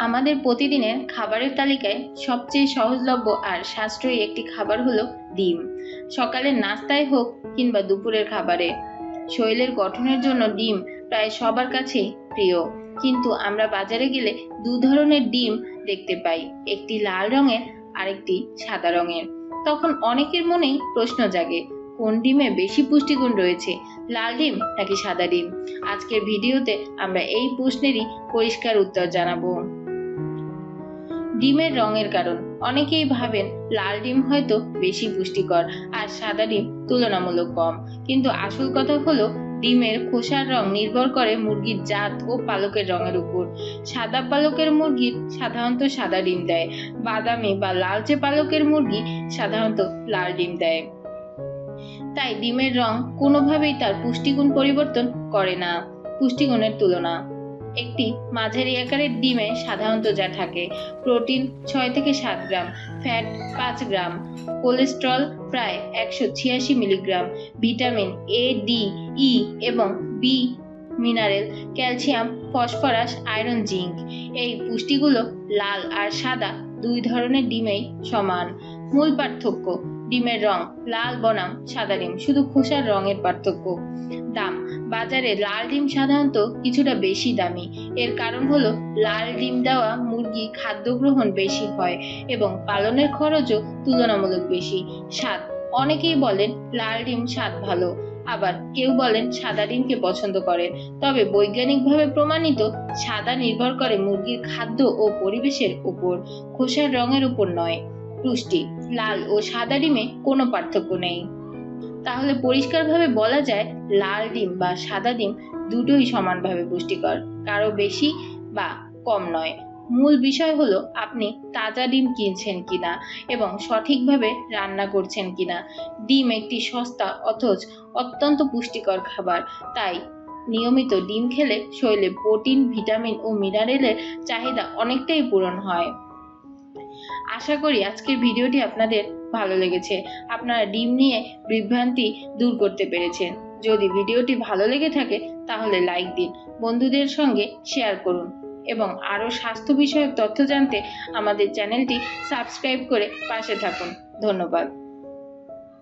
আমাদের প্রতিদিনের খাবারের তালিকায় সবচেয়ে সহজলভ্য আর সাশ্রয়ী একটি খাবার হলো ডিম। সকালের নাস্তায় হোক কিংবা দুপুরের খাবারে। শরীরের গঠনের জন্য ডিম প্রায় সবার কাছেই প্রিয়। কিন্তু আমরা বাজারে গেলে দু ধরনের ডিম দেখতে পাই। একটি লাল রঙের, আরেকটি সাদা রঙের। তখন অনেকের মনেই প্রশ্ন জাগে, কোন ডিমে বেশি পুষ্টিগুণ রয়েছে, লাল ডিম নাকি সাদা ডিম? আজকের ভিডিওতে আমরা এই প্রশ্নেরই পরিষ্কার উত্তর জানাব। ডিমের রঙের কারণ। অনেকেই ভাবেন লাল ডিম হয়তো বেশি পুষ্টিকর আর সাদা ডিম তুলনামূলক কম। কিন্তু আসল কথা হলো, ডিমের খোসার রং নির্ভর করে মুরগির জাত ও পালকের রঙের উপর। সাদা পালকের মুরগি সাধারণত সাদা ডিম দেয়। বাদামি বা লালচে পালকের মুরগি সাধারণত লাল ডিম দেয়। তাই ডিমের রং কোনোভাবেই তার পুষ্টিগুণ পরিবর্তন করে না, পুষ্টিগুণের তুলনা। একটি মাঝারি আকারের ডিমে সাধারণত যা থাকে, প্রোটিন ছয় থেকে সাত গ্রাম, ফ্যাট পাঁচ গ্রাম, কোলেস্ট্রল প্রায় একশো ছিয়াশি milligram, vitamin A D E এবং B mineral, calcium, phosphorus, iron, zinc. এই পুষ্টিগুলো লাল আর সাদা দুই ধরনের ডিমেই সমান। মূল পার্থক্য, ডিমের রং লাল বনাম সাদা ডিম, শুধু খোসার রঙের পার্থক্য। দাম বাজারে লাল ডিম সাধারণত কিছুটা বেশি দামি। এর কারণ হলো লাল ডিম দেওয়া মুরগি খাদ্য গ্রহণ বেশি হয় এবং পালনের খরচও তুলনামূলক বেশি। স্বাদ। অনেকেই বলেন লাল ডিম স্বাদ ভালো। আবার কেউ বলেন সাদা ডিমকে পছন্দ করেন তবে বৈজ্ঞানিকভাবে প্রমাণিত সাদা নির্ভর করে মুরগির খাদ্য ও পরিবেশের উপর। খোসার রঙের উপর নয়। পুষ্টি। লাল ও সাদা ডিমে কোনো পার্থক্য নেই। তাহলে পরিষ্কারভাবে বলা যায় লাল ডিম বা সাদা ডিম দুটোই সমানভাবে পুষ্টিকর, কারও বেশি বা কম নয়। মূল বিষয় হলো আপনি তাজা ডিম কিনছেন কিনা এবং সঠিকভাবে রান্না করছেন কিনা। ডিম একটি সস্তা অথচ অত্যন্ত পুষ্টিকর খাবার, তাই নিয়মিত ডিম খেলে শরীরে প্রোটিন, ভিটামিন ও মিনারেলের চাহিদা অনেকটাই পূরণ হয়। আশা করি আজকের ভিডিওটি আপনাদের ভালো লেগেছে। আপনারা ডিম নিয়ে বিভ্রান্তি দূর করতে পেরেছেন। যদি ভিডিওটি ভালো লেগে থাকে, তাহলে লাইক দিন, বন্ধুদের সঙ্গে শেয়ার করুন এবং আরও স্বাস্থ্য বিষয়ক তথ্য জানতে আমাদের চ্যানেলটি সাবস্ক্রাইব করে পাশে থাকুন। ধন্যবাদ।